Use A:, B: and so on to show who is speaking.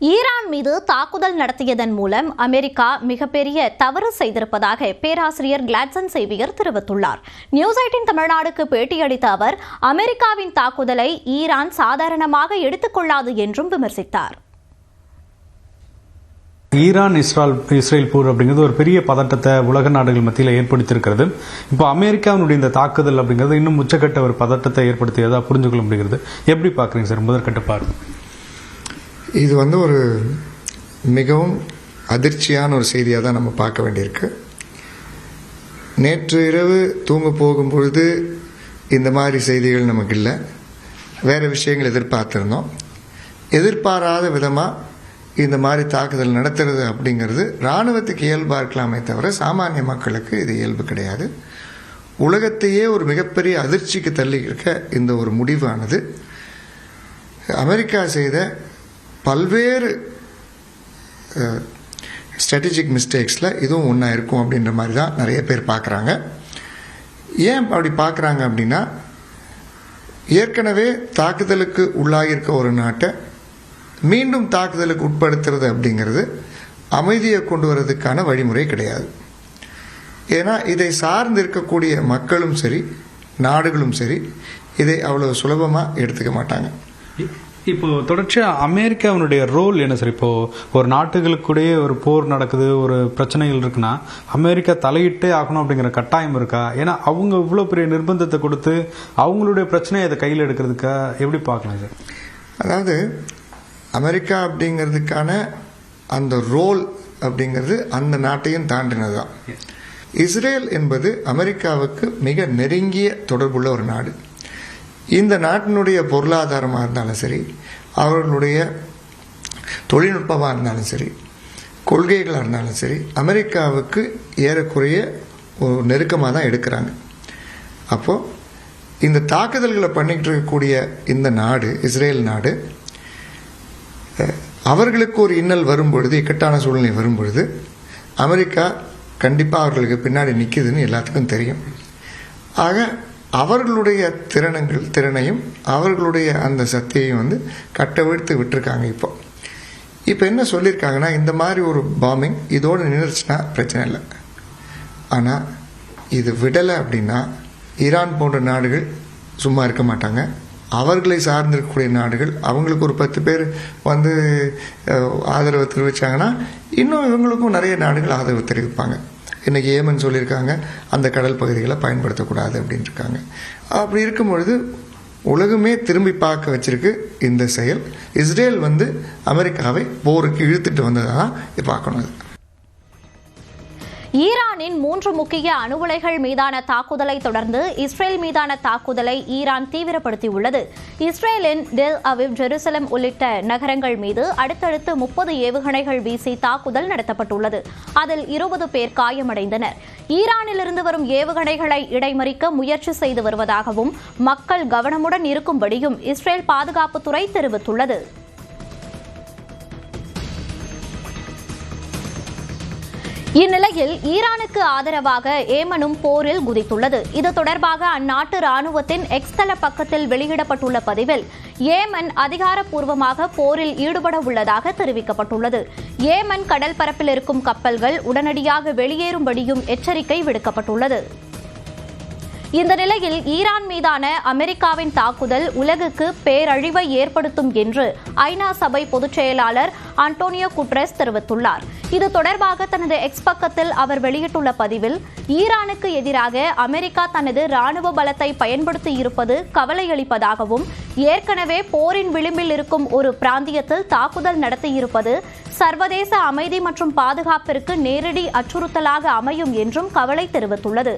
A: Iran மீது தாக்குதல் நடத்தியதன் மூலம் அமெரிக்கா மிகப்பெரிய தவறு செய்திருப்பதாக பேராசிரியர் கிளாட்சன் சேவியர் தெரிவித்துள்ளார். நியூஸ் எயிட்டின் தமிழ்நாடுக்கு பேட்டியளித்த அவர் அமெரிக்காவின் தாக்குதலை ஈரான் சாதாரணமாக எடுத்துக்கொள்ளாது என்றும் விமர்சித்தார்.
B: ஈரான் இஸ்ரால் இஸ்ரேல் போர் அப்படிங்கிறது ஒரு பெரிய பதட்டத்தை உலக நாடுகள் மத்தியில் ஏற்படுத்தியிருக்கிறது. இப்போ அமெரிக்காவினுடைய இந்த தாக்குதல் அப்படிங்கிறது இன்னும் உச்சக்கட்ட ஒரு பதட்டத்தை ஏற்படுத்தியதாக புரிஞ்சுக்கொள்ள முடிகிறது. எப்படி பார்க்குறீங்க சார் முதற்கட்ட பார்வை?
C: இது வந்து ஒரு மிகவும் அதிர்ச்சியான ஒரு செய்தியாக தான் நம்ம பார்க்க வேண்டியிருக்கு. நேற்று இரவு தூங்க போகும் பொழுது இந்த மாதிரி செய்திகள் நமக்கு இல்லை. வேறு விஷயங்கள் எதிர்பார்த்துருந்தோம். எதிர்பாராத விதமாக இந்த மாதிரி தாக்குதல் நடத்துறது அப்படிங்கிறது இராணுவத்துக்கு இயல்பாக இருக்கலாமே தவிர சாமானிய மக்களுக்கு இது இயல்பு கிடையாது. உலகத்தையே ஒரு மிகப்பெரிய அதிர்ச்சிக்கு தள்ளி இருக்க இந்த ஒரு முடிவானது. அமெரிக்கா செய்த பல்வேறு ஸ்ட்ராட்டஜிக் மிஸ்டேக்ஸில் இதுவும் ஒன்றா இருக்கும் அப்படின்ற மாதிரி தான் நிறைய பேர் பார்க்குறாங்க. ஏன் அப்படி பார்க்குறாங்க அப்படின்னா ஏற்கனவே தாக்குதலுக்கு உள்ளாகியிருக்க ஒரு நாட்டை மீண்டும் தாக்குதலுக்கு உட்படுத்துறது அப்படிங்கிறது அமைதியை கொண்டு வரதுக்கான வழிமுறை கிடையாது. ஏன்னா இதை சார்ந்து இருக்கக்கூடிய மக்களும் சரி நாடுகளும் சரி இதை அவ்வளோ சுலபமாக எடுத்துக்க மாட்டாங்க.
B: இப்போ தொடர்ச்சியா அமெரிக்காவினுடைய ரோல் என்ன சார் இப்போ ஒரு நாட்டுகளுக்குடைய ஒரு போர் நடக்குது ஒரு பிரச்சனைகள் இருக்குன்னா அமெரிக்கா தலையிட்டே ஆகணும் அப்படிங்கிற கட்டாயம் இருக்கா? ஏன்னா அவங்க இவ்வளோ பெரிய நிர்பந்தத்தை கொடுத்து அவங்களுடைய பிரச்சனையை அதை கையில் எடுக்கிறதுக்கா? எப்படி பார்க்கலாம் சார்
C: அதாவது அமெரிக்கா அப்படிங்கிறதுக்கான அந்த ரோல் அப்படிங்கிறது அந்த நாட்டையும் தாண்டினது தான் இஸ்ரேல் என்பது அமெரிக்காவுக்கு மிக நெருங்கிய தொடர்புள்ள ஒரு நாடு. இந்த நாட்டினுடைய பொருளாதாரமாக இருந்தாலும் சரி அவர்களுடைய தொழில்நுட்பமாக இருந்தாலும் சரி கொள்கைகளாக இருந்தாலும் சரி அமெரிக்காவுக்கு ஏறக்குறைய ஒரு நெருக்கமாக தான் எடுக்கிறாங்க. அப்போது இந்த தாக்குதல்களை பண்ணிக்கிட்டு இருக்கக்கூடிய இந்த நாடு இஸ்ரேல் நாடு அவர்களுக்கு ஒரு இன்னல் வரும்பொழுது இக்கட்டான சூழ்நிலை வரும்பொழுது அமெரிக்கா கண்டிப்பாக அவர்களுக்கு பின்னாடி நிற்கிதுன்னு எல்லாத்துக்கும் தெரியும். ஆக அவர்களுடைய திறனங்கள் திறனையும் அவர்களுடைய அந்த சக்தியையும் வந்து கட்டவிழ்த்து விட்டுருக்காங்க இப்போ. இப்போ என்ன சொல்லியிருக்காங்கன்னா இந்த மாதிரி ஒரு பாம்பிங் இதோடு நின்றுச்சுன்னா பிரச்சனை இல்லை. ஆனால் இது விடலை அப்படின்னா ஈரான் போன்ற நாடுகள் சும்மா இருக்க மாட்டாங்க. அவர்களை சார்ந்திருக்கக்கூடிய நாடுகள் அவங்களுக்கு ஒரு பத்து பேர் வந்து ஆதரவு தெரிவித்தாங்கன்னா இன்னும் இவங்களுக்கும் நிறைய நாடுகள் ஆதரவு தெரிவிப்பாங்க. இன்றைக்கி ஏமன் சொல்லியிருக்காங்க அந்த கடல் பகுதிகளை பயன்படுத்தக்கூடாது அப்படின்னு இருக்காங்க அப்படி இருக்கும் பொழுது உலகமே திரும்பி பார்க்க வச்சிருக்கு இந்த செயல். இஸ்ரேல் வந்து அமெரிக்காவை போருக்கு இழுத்துட்டு வந்ததாக பார்க்கணும் அது.
A: ஈரானின் மூன்று முக்கிய அணு உலைகள் மீதான தாக்குதலை தொடர்ந்து இஸ்ரேல் மீதான தாக்குதலை ஈரான் தீவிரப்படுத்தியுள்ளது. இஸ்ரேலின் டெல் அவிவ் ஜெருசலம் உள்ளிட்ட நகரங்கள் மீது அடுத்தடுத்து முப்பது ஏவுகணைகள் வீசி தாக்குதல் நடத்தப்பட்டுள்ளது. அதில் இருபது பேர் காயமடைந்தனர். ஈரானிலிருந்து வரும் ஏவுகணைகளை இடைமறிக்க முயற்சி செய்து வருவதாகவும் மக்கள் கவனமுடன் இருக்கும்படியும் இஸ்ரேல் பாதுகாப்புத்துறை தெரிவித்துள்ளது. இந்நிலையில் ஈரானுக்கு ஆதரவாக ஏமனும் போரில் குதித்துள்ளது. இது தொடர்பாக அந்நாட்டு ராணுவத்தின் எக்ஸ்தல பக்கத்தில் வெளியிடப்பட்டுள்ள பதிவில் ஏமன் அதிகாரப்பூர்வமாக போரில் ஈடுபட உள்ளதாக தெரிவிக்கப்பட்டுள்ளது. ஏமன் கடல் பரப்பில் இருக்கும் கப்பல்கள் உடனடியாக வெளியேறும்படியும் எச்சரிக்கை விடுக்கப்பட்டுள்ளது. இந்த நிலையில் ஈரான் மீதான அமெரிக்காவின் தாக்குதல் உலகுக்கு பேரழிவை ஏற்படுத்தும் என்று ஐநா சபை பொதுச் செயலாளர் அண்டோனியோ குட்ரஸ் தெரிவித்துள்ளார். இது தொடர்பாக தனது எக்ஸ் பக்கத்தில் அவர் வெளியிட்டுள்ள பதிவில் ஈரானுக்கு எதிராக அமெரிக்கா தனது ராணுவ பலத்தை பயன்படுத்தி இருப்பது கவலையளிப்பதாகவும் ஏற்கனவே போரின் விளிம்பில் இருக்கும் ஒரு பிராந்தியத்தில் தாக்குதல் நடத்தியிருப்பது சர்வதேச அமைதி மற்றும் பாதுகாப்பிற்கு நேரடி அச்சுறுத்தலாக அமையும் என்றும் கவலை தெரிவித்துள்ளது.